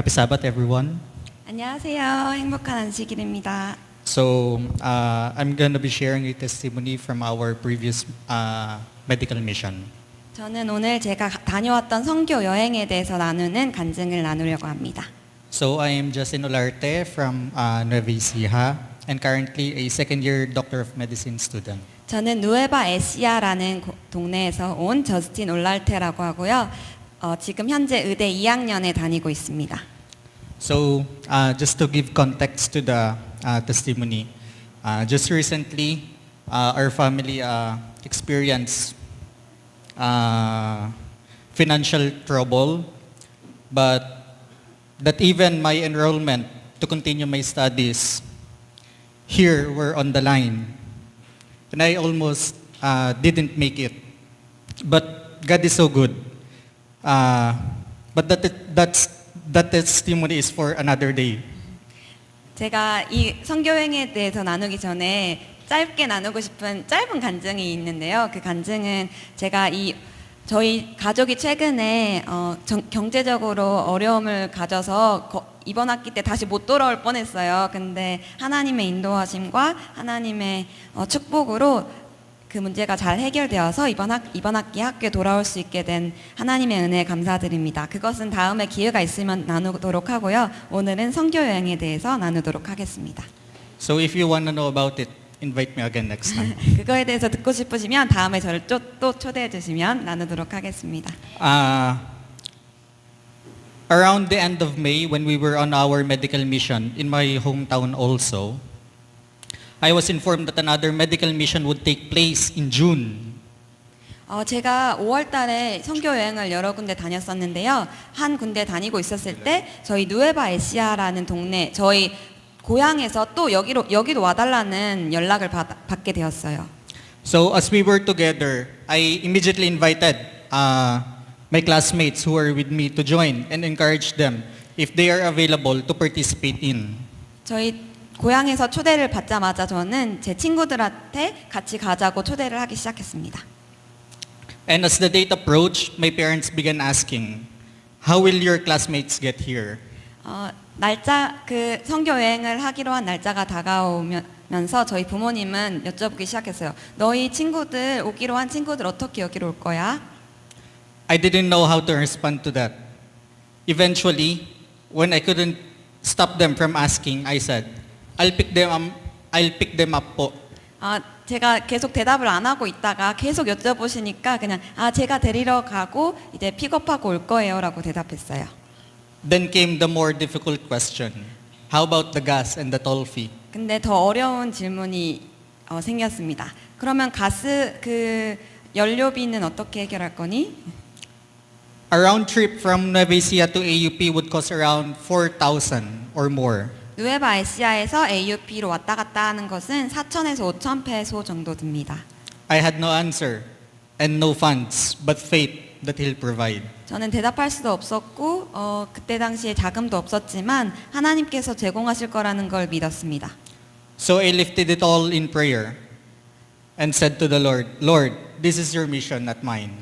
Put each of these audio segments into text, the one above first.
Happy Sabbath, everyone. 안녕하세요. 행복한 안식일입니다. So, uh, I'm going to be sharing a testimony from our previous uh, medical mission. 저는 오늘 제가 가- 다녀왔던 선교 여행에 대해서 나누는 간증을 나누려고 합니다. So, I am Justin Olarte from uh, Nueva Ecija and currently a second year Doctor of Medicine student. 저는 누에바 에시아라는 고- 동네에서 온 저스틴 올랄테라고 하고요. 어, 지금 현재 의대 2학년에 다니고 있습니다. So, uh, just to give context to the uh, testimony, uh, just recently, uh, our family uh, experienced uh, financial trouble, but that even my enrollment to continue my studies here were on the line. And I almost uh, didn't make it. But God is so good. Uh, but that, that's, that testimony is for another day. 제가 이 선교 여행에 대해서 나누기 전에 짧게 나누고 싶은 짧은 간증이 있는데요. 그 간증은 제가 이 저희 가족이 최근에 어, 정- 경제적으로 어려움을 가져서 거- 이번 학기 때 다시 못 돌아올 뻔했어요. 근데 하나님의 인도하심과 하나님의 어, 축복으로 그 문제가 잘 해결되어서 이번 학 이번 학기 학교에 돌아올 수 있게 된 하나님의 은혜에 감사드립니다. 그것은 다음에 기회가 있으면 나누도록 하고요. 오늘은 선교 여행에 대해서 나누도록 하겠습니다. So if you want to know about it, invite me again next time. 그거에 대해서 듣고 싶으시면 다음에 저를 또, 또 초대해 주시면 나누도록 하겠습니다. Uh, around the end of May, when we were on our medical mission in my hometown also, I was informed that another medical mission would take place in June. 어, 제가 5월 달에 선교 여행을 여러 군데 다녔었는데요. 한 군데 다니고 있었을 때 저희 누에바 에시아라는 동네 저희 고향에서 또 여기로 여기로 와달라는 연락을 받, 받게 되었어요. So as we were together, I immediately invited uh, my classmates who were with me to join and encouraged them if they are available to participate in. 저희 고향에서 초대를 받자마자 저는 제 친구들한테 같이 가자고 초대를 하기 시작했습니다. And as the date approached, my parents began asking, how will your classmates get here? 어, 날짜 그 선교 여행을 하기로 한 날짜가 다가오면서 저희 부모님은 여쭤보기 시작했어요. 너희 친구들 오기로 한 친구들 어떻게 여기로 올 거야? I didn't know how to respond to that. Eventually, when I couldn't stop them from asking, I said, I'll pick them up, I'll pick them up po. 아, 제가 계속 대답을 안 하고 있다가 계속 여쭤보시니까 그냥 아, 제가 데리러 가고 이제 픽업하고 올 거예요라고 대답했어요. Then came the more difficult question. How about the gas and the toll fee? 근데 더 어려운 질문이 어, 생겼습니다. 그러면 가스 그 연료비는 어떻게 해결할 거니? A round trip from Nueva Ecija to AUP would cost around 4,000 or more. 누에바 에시아에서 AUP로 왔다 갔다 하는 것은 4천에서 5천 페소 정도 듭니다. I had no answer and no funds, but faith that He'll provide. 저는 대답할 수도 없었고 어, 그때 당시에 자금도 없었지만 하나님께서 제공하실 거라는 걸 믿었습니다. So I lifted it all in prayer and said to the Lord, Lord, this is your mission, not mine.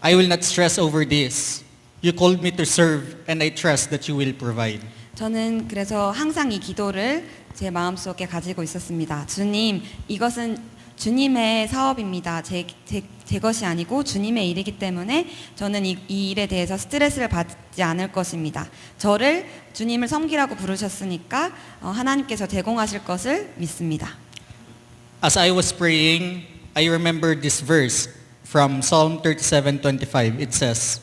I will not stress over this. You called me to serve and I trust that you will provide. 저는 그래서 항상 이 기도를 제 마음속에 가지고 있었습니다. 주님, 이것은 주님의 사업입니다. 제, 제, 제 것이 아니고 주님의 일이기 때문에 저는 이, 이 일에 대해서 스트레스를 받지 않을 것입니다. 저를 주님을 섬기라고 부르셨으니까 어, 하나님께서 제공하실 것을 믿습니다. As I was praying, I remembered this verse from Psalm 37:25. It says,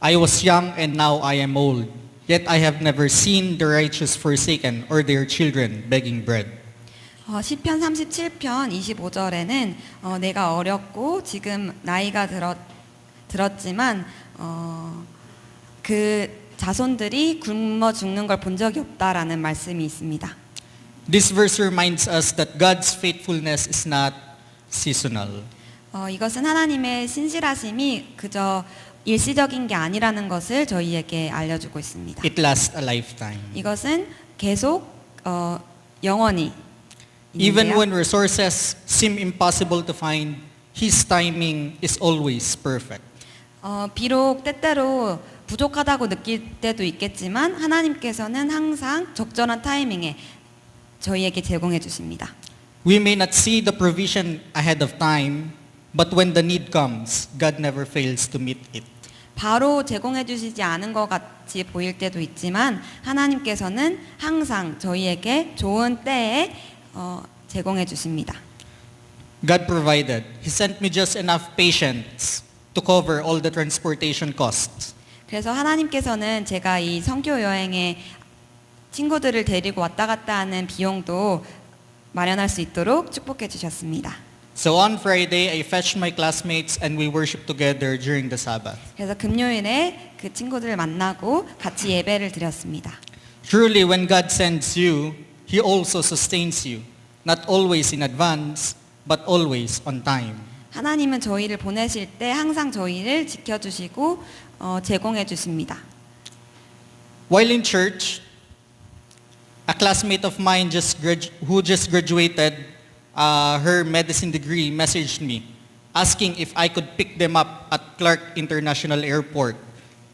I was young and now I am old, yet I have never seen the righteous forsaken or their children begging bread. 어, 시편 37편 25절에는 어, 내가 어렸고 지금 나이가 들었, 들었지만 어, 그 자손들이 굶어 죽는 걸 본 적이 없다라는 말씀이 있습니다. This verse reminds us that God's faithfulness is not seasonal. 어, 이것은 하나님의 신실하심이 그저 일시적인 게 아니라는 것을 저희에게 알려주고 있습니다. It lasts a lifetime. 이것은 계속 어, 영원히 Even 있는데요. when resources seem impossible to find, His timing is always perfect. 어, 비록 때때로 부족하다고 느낄 때도 있겠지만 하나님께서는 항상 적절한 타이밍에 저희에게 제공해 주십니다. We may not see the provision ahead of time, but when the need comes, God never fails to meet it. 바로 제공해 주시지 않은 것 같이 보일 때도 있지만 하나님께서는 항상 저희에게 좋은 때에 어, 제공해 주십니다. God provided. He sent me just enough patience to cover all the transportation costs. 그래서 하나님께서는 제가 이 선교 여행에 친구들을 데리고 왔다 갔다 하는 비용도 마련할 수 있도록 축복해 주셨습니다. So on Friday, I fetched my classmates and we worshiped together during the Sabbath. 그래서 금요일에 그 친구들을 만나고 같이 예배를 드렸습니다. Truly, when God sends you, He also sustains you, not always in advance, but always on time. 하나님은 저희를 보내실 때 항상 저희를 지켜주시고 어, 제공해 주십니다. While in church, a classmate of mine just grad- who just graduated uh, her medicine degree messaged me asking if I could pick them up at Clark International Airport.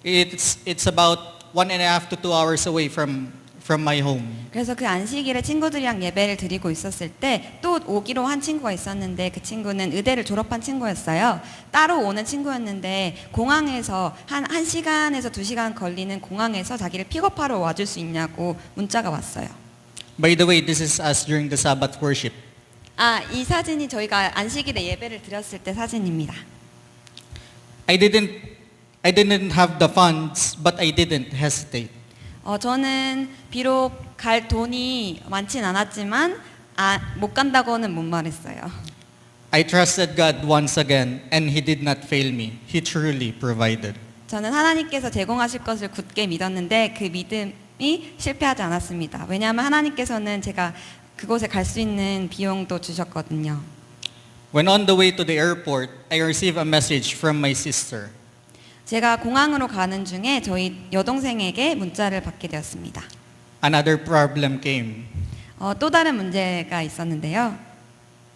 It's, it's about one and a half to two hours away from, from my home. 그래서 그 안식일에 친구들이랑 예배를 드리고 있었을 때 또 오기로 한 친구가 있었는데 그 친구는 의대를 졸업한 친구였어요. 따로 오는 친구였는데 공항에서 한 1시간에서 2시간 걸리는 공항에서 자기를 픽업하러 와줄 수 있냐고 문자가 왔어요. By the way, this is us during the Sabbath worship. 아, 이 사진이 저희가 안식일에 예배를 드렸을 때 사진입니다. I didn't, I didn't have the funds, but I didn't hesitate. 어, 저는 비록 갈 돈이 많진 않았지만 아, 못 간다고는 못 말했어요. I trusted God once again, and He did not fail me. He truly provided. 저는 하나님께서 제공하실 것을 굳게 믿었는데 그 믿음이 실패하지 않았습니다. 왜냐하면 하나님께서는 제가 그곳에 갈 수 있는 비용도 주셨거든요. When on the way to the airport, I received a message from my sister. 제가 공항으로 가는 중에 저희 여동생에게 문자를 받게 되었습니다. Another problem came. 어, 또 다른 문제가 있었는데요.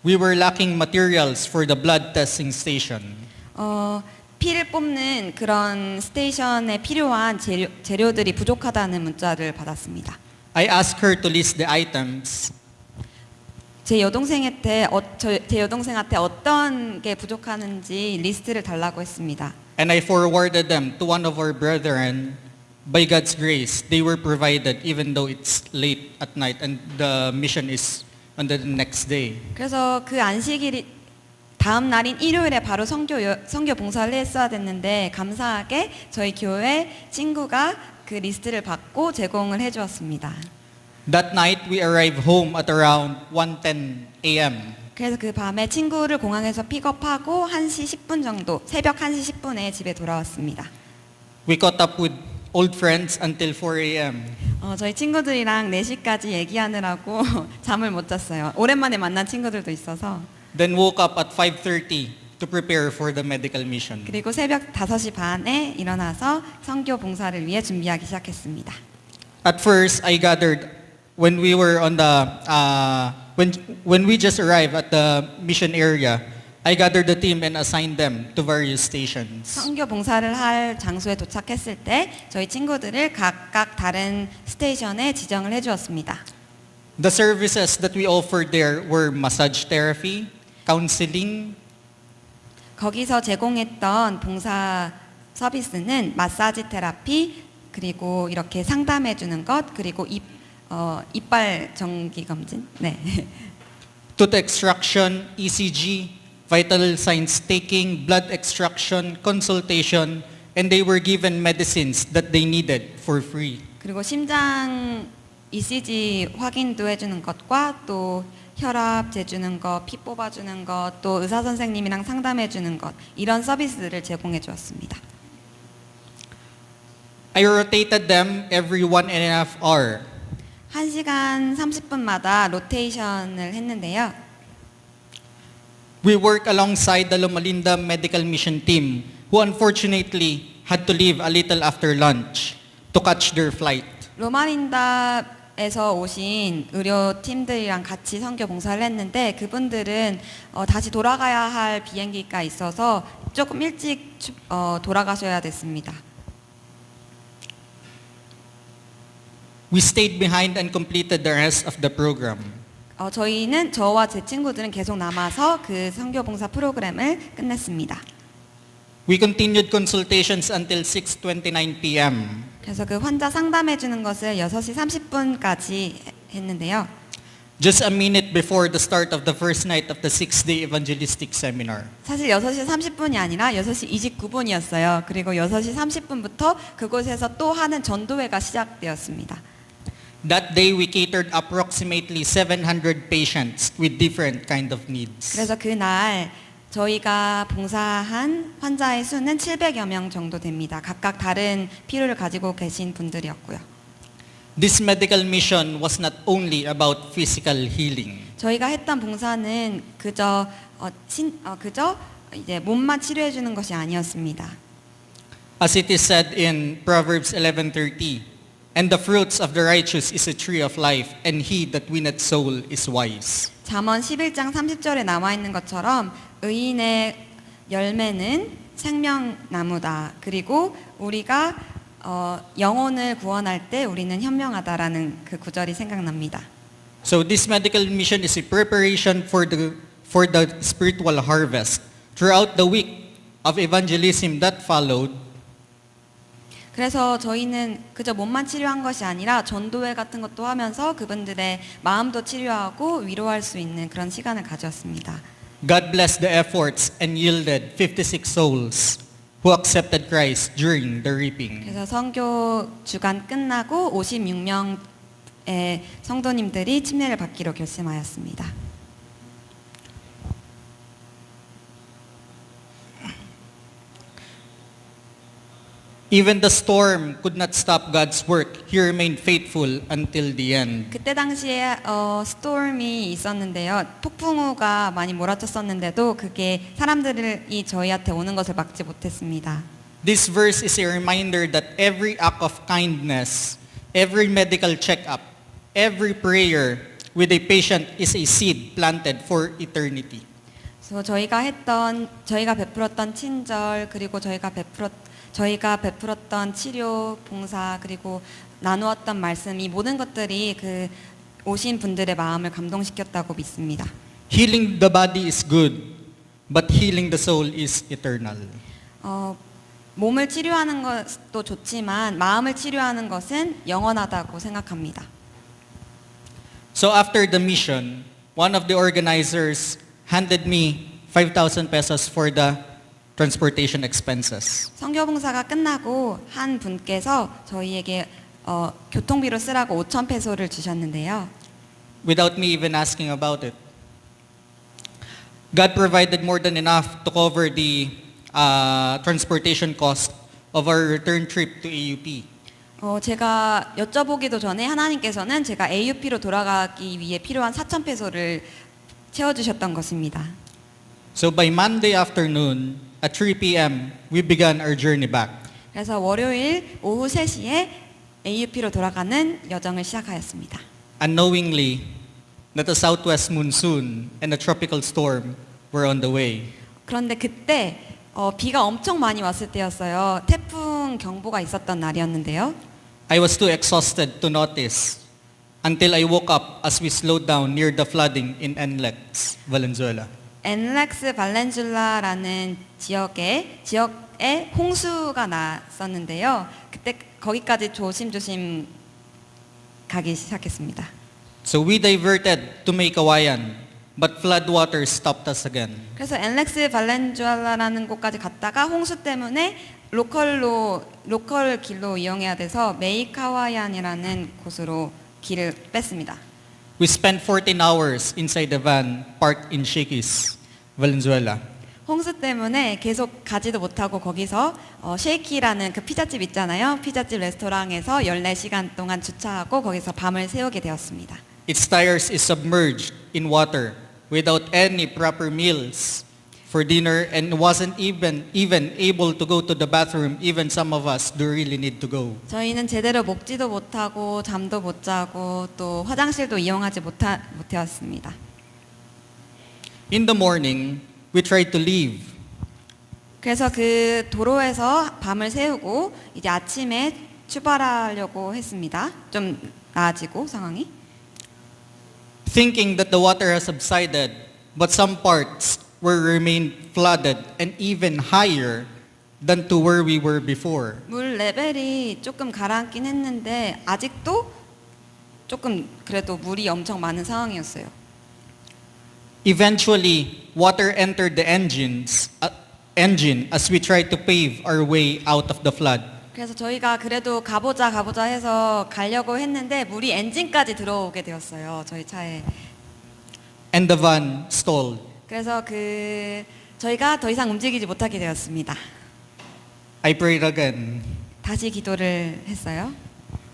We were lacking materials for the blood testing station. 어, 피를 뽑는 그런 스테이션에 필요한 재료, 재료들이 부족하다는 문자를 받았습니다. I asked her to list the items, 제 여동생한테 어, 저, 제 여동생한테 어떤 게 부족하는지 리스트를 달라고 했습니다. and I forwarded them to one of our brethren. By God's grace, they were provided even though it's late at night and the mission is on the next day. 그래서 그 안식일이 다음 날인 일요일에 바로 성교 여- 성교 봉사를 했어야 됐는데 감사하게 저희 교회 친구가 그 리스트를 받고 제공을 해주었습니다. That night, we arrived home at around 1.10 a.m. 그래서 그 밤에 친구를 공항에서 픽업하고 1시 10분 정도 새벽 1시 10분에 집에 돌아왔습니다. We caught up with old friends until 4 a.m. 어, 저희 친구들이랑 4시까지 얘기하느라고 잠을 못 잤어요. 오랜만에 만난 친구들도 있어서 Then woke up at 5.30 to prepare for the medical mission. 그리고 새벽 5시 반에 일어나서 성교 봉사를 위해 준비하기 시작했습니다. At first, I gathered when we were on the uh, when when we just arrived at the mission area. I gathered the team and assigned them to various stations. 성교 봉사를 할 장소에 도착했을 때 저희 친구들을 각각 다른 스테이션에 지정을 해주었습니다. The services that we offered there were massage therapy, counseling, 거기서 제공했던 봉사 서비스는 마사지 테라피 그리고 이렇게 상담해 주는 것 그리고 입 어, 이빨 정기 검진 네 tooth extraction, ECG, vital signs taking, blood extraction, consultation, and they were given medicines that they needed for free. 그리고 심장 ECG 확인도 해주는 것과 또 혈압 재주는 것, 피 뽑아주는 것, 또 의사 선생님이랑 상담해 주는 것 이런 서비스를 제공해 주었습니다. I rotated them every one and a half hour. 1시간 30분마다 로테이션을 했는데요. We work alongside the Lomalinda Medical Mission team who unfortunately had to leave a little after lunch to catch their flight. 로마린다에서 오신 의료 팀들이랑 같이 선교 봉사를 했는데 그분들은 어, 다시 돌아가야 할 비행기가 있어서 조금 일찍 추- 어, 돌아가셔야 됐습니다. We stayed behind and completed the rest of the program. 어, 저희는 저와 제 친구들은 계속 남아서 그 선교 봉사 프로그램을 끝냈습니다. We continued consultations until 6:29 p.m. 그래서 그 환자 상담해 주는 것을 6시 30분까지 했는데요. Just a minute before the start of the first night of the six-day evangelistic seminar. 사실 6시 30분이 아니라 6시 29분이었어요. 그리고 6시 30분부터 그곳에서 또 하는 전도회가 시작되었습니다. That day we catered approximately 700 patients with different kind of needs. 그래서 그날 저희가 봉사한 환자의 수는 700여 명 정도 됩니다. 각각 다른 필요를 가지고 계신 분들이었고요. This medical mission was not only about physical healing. 저희가 했던 봉사는 그저 어, 신, 어, 그저 이제 몸만 치료해 주는 것이 아니었습니다. As it is said in Proverbs 11:30, and the fruits of the righteous is a tree of life, and he that winneth soul is wise. 잠언 11장 30절에 나와 있는 것처럼 의인의 열매는 생명나무다. 그리고 우리가 어, 영혼을 구원할 때 우리는 현명하다라는 그 구절이 생각납니다. So this medical mission is a preparation for the for the spiritual harvest. Throughout the week of evangelism that followed, 그래서 저희는 그저 몸만 치료한 것이 아니라 전도회 같은 것도 하면서 그분들의 마음도 치료하고 위로할 수 있는 그런 시간을 가졌습니다. God blessed the efforts and yielded 56 souls who accepted Christ during the reaping. 그래서 선교 주간 끝나고 56명의 성도님들이 침례를 받기로 결심하였습니다. Even the storm could not stop God's work. He remained faithful until the end. 그때 당시에 어, 스톰이 있었는데요. 폭풍우가 많이 몰아쳤었는데도 그게 사람들이 저희한테 오는 것을 막지 못했습니다. This verse is a reminder that every act of kindness, every medical checkup, every prayer with a patient is a seed planted for eternity. 그래서 저희가 했던 저희가 베풀었던 친절 그리고 저희가 베풀었 저희가 베풀었던 치료 봉사 그리고 나누었던 말씀 이 모든 것들이 그 오신 분들의 마음을 감동시켰다고 믿습니다. Healing the body is good, but healing the soul is eternal. 어, 몸을 치료하는 것도 좋지만 마음을 치료하는 것은 영원하다고 생각합니다. So after the mission, one of the organizers handed me 5,000 pesos for the transportation expenses. 성교봉사가 끝나고 한 분께서 저희에게 어, 교통비로 쓰라고 5천 페소를 주셨는데요. without me even asking about it. God provided more than enough to cover the uh, transportation cost of our return trip to AUP. 어, 제가 여쭤보기도 전에 하나님께서는 제가 AUP로 돌아가기 위해 필요한 4천 페소를 채워주셨던 것입니다. So by Monday afternoon at 3 p.m., we began our journey back. 그래서 월요일 오후 3시에 AUP로 돌아가는 여정을 시작하였습니다. Unknowingly, that a southwest monsoon and a tropical storm were on the way. 그런데 그때 어, 비가 엄청 많이 왔을 때였어요. 태풍 경보가 있었던 날이었는데요. I was too exhausted to notice until I woke up as we slowed down near the flooding in Enlex, Valenzuela. 엔렉스 발렌줄라라는 지역에 지역에 홍수가 났었는데요. 그때 거기까지 조심조심 가기 시작했습니다. So we diverted to Maykawayan, but floodwaters stopped us again. 그래서 엔렉스 발렌줄라라는 곳까지 갔다가 홍수 때문에 로컬로 로컬 길로 이용해야 돼서 메이카와얀이라는 곳으로 길을 뺐습니다. We spent 14 hours inside the van parked in Shakis, Valenzuela. 홍수 때문에 계속 가지도 못하고 거기서 어, 쉐이키라는 그 피자집 있잖아요. 피자집 레스토랑에서 14시간 동안 주차하고 거기서 밤을 새우게 되었습니다. Its tires is submerged in water without any proper meals for dinner and wasn't even even able to go to the bathroom. Even some of us do really need to go. 저희는 제대로 먹지도 못하고 잠도 못 자고 또 화장실도 이용하지 못하, 못해왔습니다. In the morning, we tried to leave, 그래서 그 도로에서 밤을 새우고 이제 아침에 출발하려고 했습니다. 좀 나아지고 상황이. Thinking that the water has subsided, but some parts were remained flooded and even higher than to where we were before. 물 레벨이 조금 가라앉긴 했는데 아직도 조금 그래도 물이 엄청 많은 상황이었어요. Eventually, water entered the engines, uh, engine as we tried to pave our way out of the flood. 그래서 저희가 그래도 가보자 가보자 해서 가려고 했는데 물이 엔진까지 들어오게 되었어요. 저희 차에. and the van stalled. 그래서 그 저희가 더 이상 움직이지 못하게 되었습니다. I prayed again. 다시 기도를 했어요.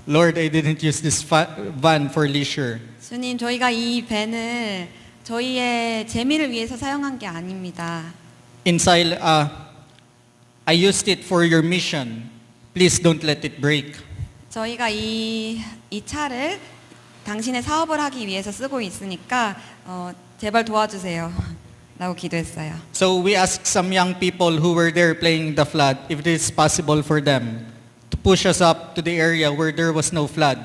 Lord, I didn't use this van for leisure. 주님, 저희가 이 밴을 저희의 재미를 위해서 사용한 게 아닙니다. In sil- uh, I used it for your mission. Please don't let it break. 저희가 이, 이 차를 당신의 사업을 하기 위해서 쓰고 있으니까 어, 제발 도와주세요. 라고 기도했어요. So we asked some young people who were there playing the flood if it is possible for them to push us up to the area where there was no flood,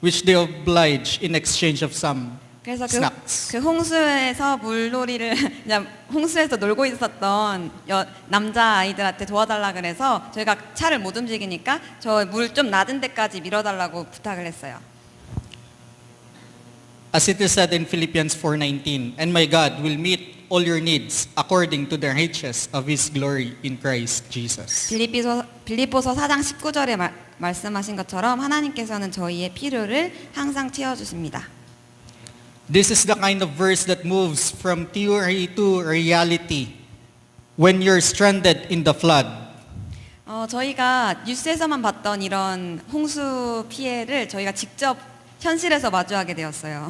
which they obliged in exchange of some 그래서 그, snacks. 그 홍수에서 물놀이를 그냥 홍수에서 놀고 있었던 여, 남자 아이들한테 도와달라 그래서 저희가 차를 못 움직이니까 저 물 좀 낮은 데까지 밀어달라고 부탁을 했어요. As it is said in Philippians 4:19, and my God will meet all your needs according to the riches of his glory in Christ Jesus. 빌립비서 빌립보서 4장 19절에 말, 말씀하신 것처럼 하나님께서는 저희의 필요를 항상 채워 주십니다. This is the kind of verse that moves from theory to reality when you're stranded in the flood. 어, 저희가 뉴스에서만 봤던 이런 홍수 피해를 저희가 직접 현실에서 마주하게 되었어요.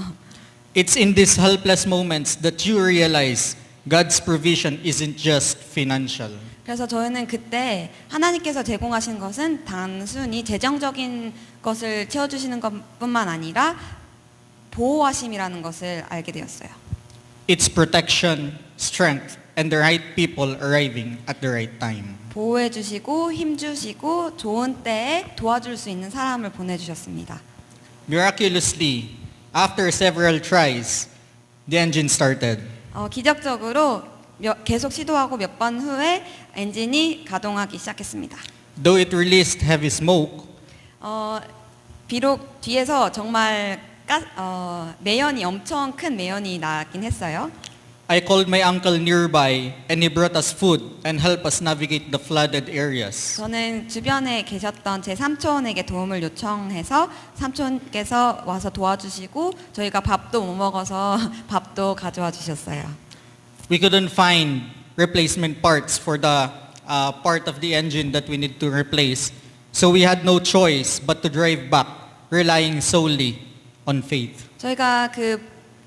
It's in these helpless moments that you realize God's provision isn't just financial. 그래서 저희는 그때 하나님께서 제공하신 것은 단순히 재정적인 것을 채워주시는 것뿐만 아니라 보호하심이라는 것을 알게 되었어요. It's protection, strength, and the right people arriving at the right time. 보호해 주시고 힘 주시고 좋은 때에 도와줄 수 있는 사람을 보내 주셨습니다. Miraculously, after several tries, the engine started. 어, 기적적으로 몇- 계속 시도하고 몇 번 후에 엔진이 가동하기 시작했습니다. Though it released heavy smoke, 어, 비록 뒤에서 정말 가, 어, 매연이 엄청 큰 매연이 나긴 했어요. I called my uncle nearby and he brought us food and helped us navigate the flooded areas. 저는 주변에 계셨던 제 삼촌에게 도움을 요청해서 삼촌께서 와서 도와주시고 저희가 밥도 못 먹어서 밥도 가져와 주셨어요. We couldn't find replacement parts for the uh, part of the engine that we need to replace. So we had no choice but to drive back, relying solely on faith. 저희가 그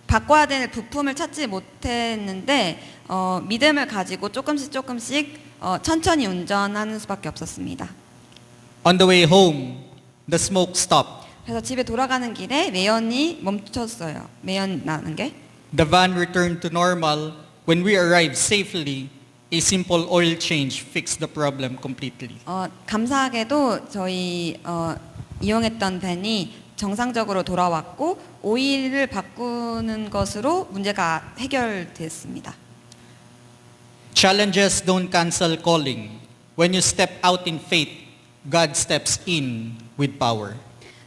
바꿔야 될 부품을 찾지 못했는데 어, 믿음을 가지고 조금씩 조금씩 어, 천천히 운전하는 수밖에 없었습니다. On the way home, the smoke stopped. 그래서 집에 돌아가는 길에 매연이 멈췄어요. 매연 나는 게. The van returned to normal. When we arrived safely, a simple oil change fixed the problem completely. 어, 감사하게도 저희 어, 이용했던 밴이 정상적으로 돌아왔고 오일을 바꾸는 것으로 문제가 해결됐습니다. Challenges don't cancel calling. When you step out in faith, God steps in with power.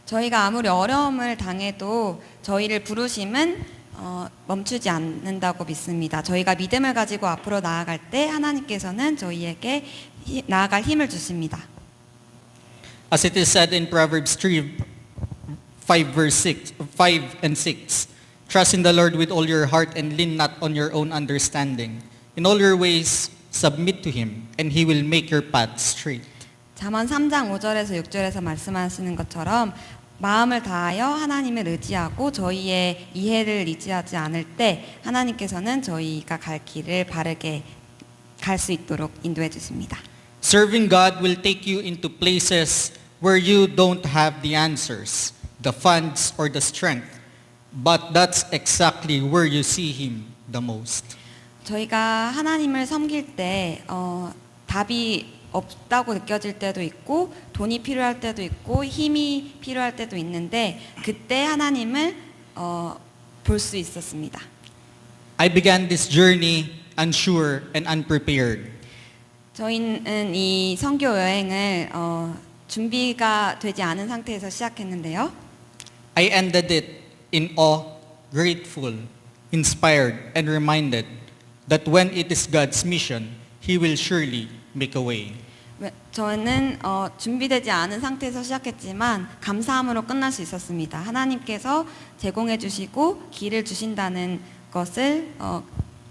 저희가 아무리 어려움을 당해도 저희를 부르심은 어, 멈추지 않는다고 믿습니다. 저희가 믿음을 가지고 앞으로 나아갈 때 하나님께서는 저희에게 히- 나아갈 힘을 주십니다. As it is said in Proverbs 3, 5 verse 6, 5 and 6, Trust in the Lord with all your heart and lean not on your own understanding. In all your ways, submit to Him, and He will make your path straight. 잠언 3장 5절에서 6절에서 말씀하시는 것처럼 마음을 다하여 하나님을 의지하고 저희의 이해를 의지하지 않을 때 하나님께서는 저희가 갈 길을 바르게 갈 수 있도록 인도해 주십니다. Serving God will take you into places where you don't have the answers, The funds, or the strength. But that's exactly where you see Him the most. 저희가 하나님을 섬길 때 어, 답이 없다고 느껴질 때도 있고 돈이 필요할 때도 있고 힘이 필요할 때도 있는데 그때 하나님을 어, 볼 수 있었습니다. I began this journey unsure and unprepared. 저희는 이 선교 여행을 어, 준비가 되지 않은 상태에서 시작했는데요. I ended it in awe, grateful, inspired, and reminded that when it is God's mission, He will surely make a way. 왜- 저는 어, 준비되지 않은 상태에서 시작했지만 감사함으로 끝날 수 있었습니다. 하나님께서 제공해 주시고 길을 주신다는 것을 어,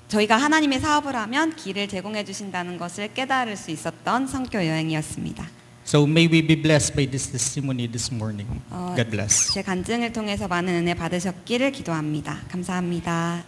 저희가 하나님의 사업을 하면 길을 제공해 주신다는 것을 깨달을 수 있었던 선교 여행이었습니다. So may we be blessed by this testimony this morning. 어, God bless. 제 간증을 통해서 많은 은혜 받으셨기를 기도합니다. 감사합니다.